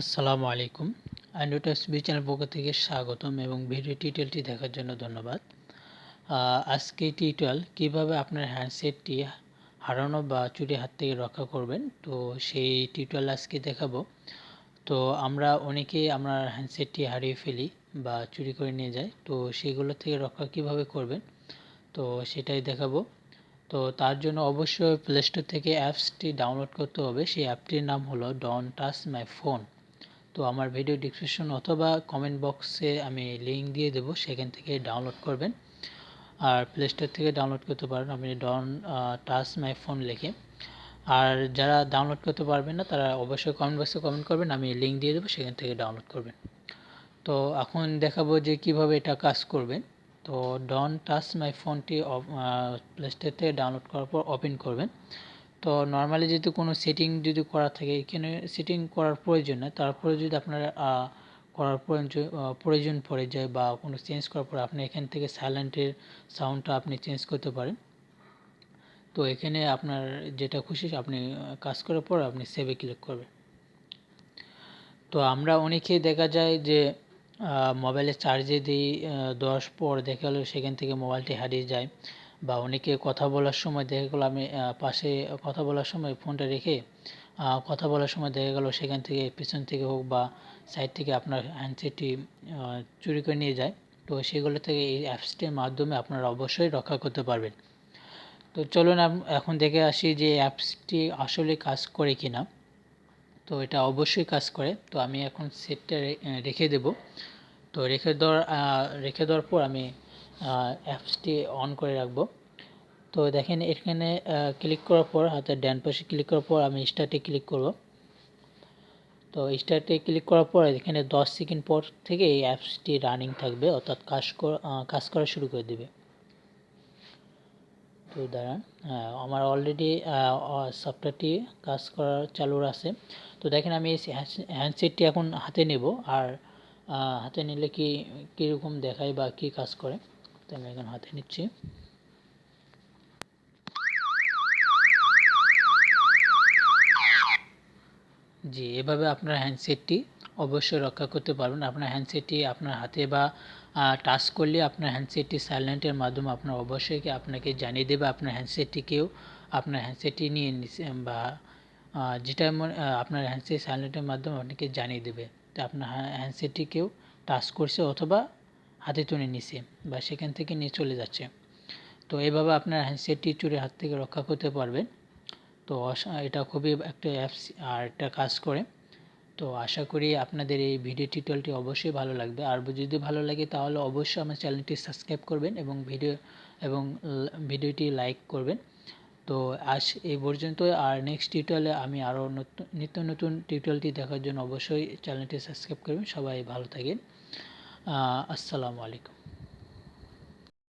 আসসালামু আলাইকুম। Android B channel পক্ষ থেকে স্বাগতম এবং ভিডিও টিউটোরিয়ালটি দেখার জন্য ধন্যবাদ। আজকে টিউটোরিয়াল কীভাবে আপনার হ্যান্ডসেটটি হারানো বা চুরি হাত থেকে রক্ষা করবেন, তো সেই টিউটোরিয়াল আজকে দেখাবো। তো আমরা অনেকেই আমরা হ্যান্ডসেটটি হারিয়ে ফেলি বা চুরি করে নিয়ে যাই, তো সেগুলো থেকে রক্ষা কীভাবে করবেন, তো সেটাই দেখাবো। তো তার জন্য অবশ্যই প্লে স্টোর থেকে অ্যাপসটি ডাউনলোড করতে হবে। সেই অ্যাপটির নাম হলো ডন টাচ মাই ফোন তো আমার ভিডিও ডিসক্রিপশন অথবা কমেন্ট বক্সে আমি লিঙ্ক দিয়ে দেবো, সেখান থেকে ডাউনলোড করবেন। আর প্লে স্টোর থেকে ডাউনলোড করতে পারেন আপনি ডন টাচ মাই ফোন লিখে। আর যারা ডাউনলোড করতে পারবেন না, তারা অবশ্যই কমেন্ট বক্সে কমেন্ট করবেন, আমি লিঙ্ক দিয়ে দেবো, সেখান থেকে ডাউনলোড করবেন। তো এখন দেখাবো যে কীভাবে এটা কাজ করবেন তো ডন টাচ মাই ফোনটি প্লে স্টোর থেকে ডাউনলোড করার পর ওপেন করবেন। তো নর্মালি যদি কোনো সেটিং যদি করা থাকে, এখানে সেটিং করার প্রয়োজন নেই তারপরে যদি আপনার করার প্রয়োজন প্রয়োজন পড়ে যায় বা কোনো চেঞ্জ করার পরে আপনি এখান থেকে সাইলেন্টের সাউন্ডটা আপনি চেঞ্জ করতে পারেন। তো এখানে আপনার যেটা খুশি আপনি কাজ করার পর আপনি সেভে ক্লিক করবেন। তো আমরা অনেকেই দেখা যায় যে মোবাইলে চার্জে দিই দশ পর দেখা গেলো সেখান থেকে মোবাইলটি হারিয়ে যায়। বা অনেকে কথা বলার সময় দেখা গেলো আমি পাশে কথা বলার সময় ফোনটা রেখে কথা বলার সময় দেখা গেলো সেখান থেকে পিছন থেকে হোক বা সাইড থেকে আপনার হ্যান্ডসেটটি চুরি করে নিয়ে যায়। তো সেগুলো থেকে এই অ্যাপসটির মাধ্যমে আপনারা অবশ্যই রক্ষা করতে পারবেন। তো চলুন এখন দেখে আসি যে অ্যাপসটি আসলে কাজ করে কি না তো এটা অবশ্যই কাজ করে। তো আমি এখন সেটটা রেখে দেব। তো রেখে দেওয়ার রেখে দেওয়ার পর আমি অ্যাপসটি অন করে রাখব। তো দেখেন, এখানে ক্লিক করার পর হাতের ডান পাশে ক্লিক করার পর আমি স্টার্টে ক্লিক করব। তো স্টার্টে ক্লিক করার পর, এখানে দশ সেকেন্ড পর থেকে এই অ্যাপসটি রানিং থাকবে, অর্থাৎ কাজ কাজ করা শুরু করে দেবে। তো দাঁড়ান আমার অলরেডি সফটওয়্যারটি কাজ করার চালু আছে। তো দেখেন, আমি এই হ্যান্ডসেটটি এখন হাতে নেব, আর হাতে নিলে কি, কীরকম দেখায় বা কী কাজ করে? তো আমি এখন হাতে নিচ্ছি। জি, এভাবে আপনার হ্যান্ডসেটটি অবশ্যই রক্ষা করতে পারবেন। আপনার হ্যান্ডসেটটি আপনার হাতে বা টাচ করলে আপনার হ্যান্ডসেটটি সাইলেন্টের মাধ্যমে আপনার অবশ্যই আপনাকে জানিয়ে দেবে আপনার হ্যান্ডসেটটিকেও আপনার হ্যান্ডসেটটি নিয়ে নিছে বা যেটা আপনার হ্যান্ডসেট সাইলেন্টের মাধ্যমে আপনাকে জানিয়ে দেবে। তো আপনার হ্যান্ডসেটটিকেও টাচ করছে অথবা হাতে তুলে নিছে বা সেখান থেকে নিয়ে চলে যাচ্ছে। তো এভাবে আপনার হ্যান্ডসেটটি চুরি হাত থেকে রক্ষা করতে পারবেন। তো এটা খুবই একটা অ্যাপস আর একটা কাজ করে। তো আশা করি আপনাদের এই ভিডিও টিউটোরিয়ালটি অবশ্যই ভালো লাগবে। আর যদি ভালো লাগে তাহলে অবশ্যই আমার চ্যানেলটি সাবস্ক্রাইব করবেন এবং ভিডিও, এবং ভিডিওটি লাইক করবেন। তো আজ এই পর্যন্ত আর নেক্সট টিউটোরিয়ালে আমি আরও নতুন, নিত্য নতুন টিউটোরিয়ালটি দেখার জন্য অবশ্যই চ্যানেলটি সাবস্ক্রাইব করবেন। সবাই ভালো থাকেন। আসসালামু আলাইকুম।